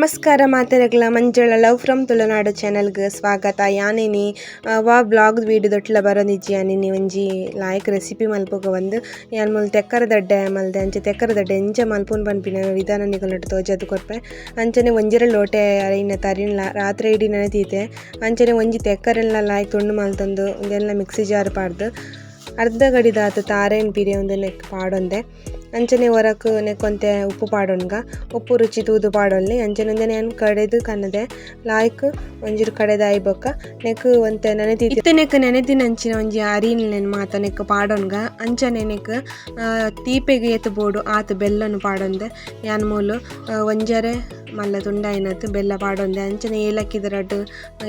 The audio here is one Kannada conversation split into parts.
ನಮಸ್ಕಾರ ಮಾತೆರೆಗ್ಲ ಮಂಜುಳ ಲವ್ ಫ್ರಮ್ ತುಳುನಾಡು ಚಾನಲ್ಗೆ ಸ್ವಾಗತ. ಯಾನೇನಿ ವಾ ಬ್ಲಾಗ್ ವೀಡಿಯೋ ದೊಟ್ಲ ಬರೋನಿಜ್ಜಿ ಯಾನೇನಿ, ಒಂಜಿ ಲಾಯಕ್ ರೆಸಿಪಿ ಮಲ್ಪೋಗ ಒಂದು. ಯಾನ್ ಮುಲ್ ತೆಕ್ಕರ ದಡ್ಡೆ ಮಲ್ದೆ, ಅಂಚೆ ತೆಕ್ಕರ ದಡ್ಡೆ ಎಂಚ ಮಲ್ಪುನ್ ಬನ್ಪಿನ ವಿಧಾನ ನಿಗಲ್ನಟ್ಟು ತೋಜದು ಕೊರ್ಪೆ ಅಂಚನೆ ಒಂಜಿರ ಲೋಟೆ ಅರಿನ ತರಿನ ರಾತ್ರಿ ಇಡೀ ನೆನೆತೀತೆ. ಅಂಚನೆ ಒಂಜಿ ತೆಕ್ಕರೆಲ್ಲ ಲಾಯ್ಕ್ ತುಂಡು ಮಲ್ತಂದು, ಒಂದೆಲ್ಲ ಮಿಕ್ಸಿ ಜಾರ್ ಪಾಡ್ದು. ಅರ್ಧ ಗಡಿದಾತು ತಾರೇನ್ ಪಿರಿ ಒಂದು ನೆಕ್ ಪಾಡೊಂದೆ. ಅಂಚನೆ ಹೊರಕ್ ನೆಕ್ಕೊಂತೆ ಉಪ್ಪು ಪಾಡೋನ್ಗ ಉಪ್ಪು ರುಚಿ ತೂದು ಪಾಡೊನ್ಲಿ ಅಂಚನೆ ಒಂದೆ ನಾನು ಕಡೆದು ಕನ್ನದೆ. ಲಾಯ್ಕ್ ಒಂಜೂರು ಕಡೆದ ಆಯ್ಬೊಕ್ಕ ನೆಕ್ ಒಂತೆ ನೆನೆತಿ ಇತ್ತೆ ನೆಕ್ ನೆನೆದಿನ ಅಂಚಿನ ಒಂಜಿ ಅರಿನ್ ನೆನ್ ಮಾತ ನೆಕ್ ಪಾಡೋನ್ಗ ಅಂಚನೆ ನೆಕ್ ತೀಪೆಗೆ ಎತ್ತು ಬೋಡು ಆತ ಬೆಲ್ಲನು ಪಾಡೊಂದೆ. ಯಾನ್ ಮೂಲು ಒಂಜರೆ ಮಲ್ಲ ಬೆಲ್ಲ ಪಾಡೊಂದೆ. ಅಂಚನೆ ಏಲಕ್ಕಿದ ರಡ್ಡು,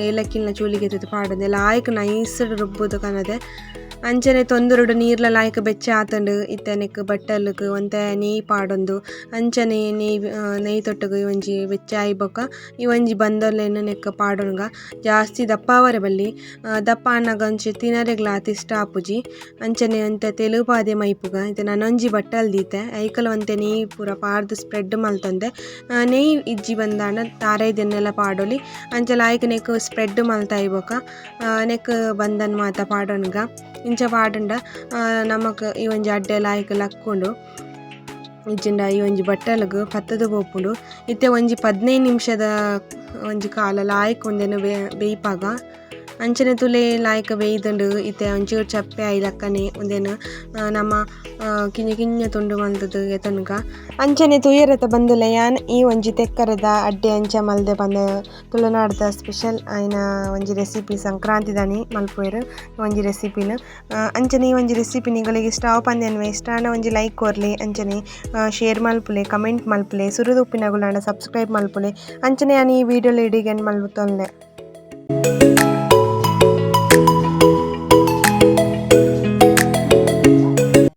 ಏಲಕ್ಕಿನ ಚೂಲಿಗೆ ಎತ್ತು ಪಾಡೊಂದೆ. ಲಾಯ್ಕ್ ನೈಸ್ ರುಬ್ಬುದು ಕನ್ನದೆ. ಅಂಚನೆ ತೊಂದರುಡು ನೀರ್ಲ ಲಾಯ್ಕ್ ಬೆಚ್ಚ ಆತಂಡು ಇತ್ತನೆಕ್ ಬಟ್ಟಲ್ಕ್ ಒಂತೆ ನೇಯ್ ಪಾಡೊಂದು. ಅಂಚನೆ ನೇಯ್ ನೇಯ್ ನೆಯ್ ಇವಂಜಿ ಒಂಜಿ ಬೆಚ್ಚ ಆಯ್ಬೊಕ ಈ ಒಂಜಿ ಬಂದೊಲೆನ್ ನೆಕ್ ಜಾಸ್ತಿ ದಪ್ಪಾವರೆ ಬಲ್ಲಿ ದಪ್ಪ ಅನ್ನಗ ಒಂಚಿ ತಿನರೆಗ್ಲ ಅತಿಷ್ಟ ಆಪುಜಿ ಅಂಚನೆ ಒಂತೆ ತೆಲುಪಾದೆ ಮೈಪುಗ ಇತ ನನೊಂಜಿ ಬಟ್ಟಲ್ ದೀತೆ ಐಕಲ್ ಒಂತೆ ನೇಯ್ ಪೂರ ಪಾರ್ದು ಸ್ಪ್ರೆಡ್ ಮಲ್ತಂದೆ. ನೇಯ್ ಇಜ್ಜಿ ಬಂದಾಂಡ ತಾರೈದನ್ನೆಲ್ಲ ಪಾಡೊಲಿ ಅಂಚ ಲಾಯ್ಕ್ ನೆಕ್ ಸ್ಪ್ರೆಡ್ ಮಲ್ತಾಯಿ ಬೊಕ ನೆಕ್ ಬಂದನ್ ಮಾತ ಪಾಡೊನ್ಗ ಇಂಚ ಪಾಡುಂಡ ನಮಕ್ ಈ ಒಂಜಿ ಅಡ್ಡೆ ಲಾಯ್ಕ್ ಲಕ್ಕೊಂಡು. ಇಜ್ಜಿಂಡ ಈ ಒಂಜಿ ಬಟ್ಟಲಗ್ ಪತ್ತದ ಪೋಪುಂಡು. ಇತ್ತೆ ಒಂಜಿ ಪದ್ನೈದು ನಿಮಿಷದ ಒಂಜಿ ಕಾಲ ಲಾಯ್ಕ್ ಒಂದೇನು ಬೇ, ಬೇಯ್ಪಾಗ. ಅಂಚನೆ ತುಲೆ ಲಾಯ್ಕ್ ಬೇಯ್ದುಂಡು ಇತ್ತೆ ಒಂಚೂರು ಚಪ್ಪೆ ಐಲಕ್ಕನೆ ಒಂದೇನು ಆ, ನಮ್ಮ ಆ, ಕಿಂಜ ಕಿಂಜ ತುಂಡು ಮಲ್ತದು ಎತನ್ಗ ಅಂಚನೆ ತುಯರತ ಬಂದುಲೆ ಯಾನ್ ಈ ಒಂಜಿ ತೆಕ್ಕರದ ಅಡ್ಡೆ ಅಂಚ ಮಲ್ದೆ ಬಂದ ತುಳುನಾಡ್ದ ಸ್ಪೆಷಲ್ ಆಯ್ನ ಒಂಜಿ ರೆಸಿಪಿ ಸಂಕ್ರಾಂತಿ ದಾನಿ ಮಲ್ಪುವೆರ್ ಒಂಜಿ ರೆಸಿಪಿನ. ಅಂಚನೆ ಈ ಒಂಜಿ ರೆಸಿಪಿ ನಿಗಳಿಗೆ ಇಷ್ಟ ಪಂದ್ಯನ್ವೆ ಇಷ್ಟ ಆಂಡ ಒಂಜಿ ಲೈಕ್ ಕೊರ್ಲಿ ಅಂಚನೆ ಶೇರ್ ಮಲ್ಪುಲೆ ಕಮೆಂಟ್ ಮಲ್ಪುಲೆ ಸುರುದು ಸಬ್ಸ್ಕ್ರೈಬ್ ಮಲ್ಪುಲೆ ಅಂಚನೆ ಯಾನ್ ಈ ವಿಡಿಯೋಲಿ ಇಡಿಗೆನ್ ಮಲ್ಪುತ್ತೊಲ್ಲೆ.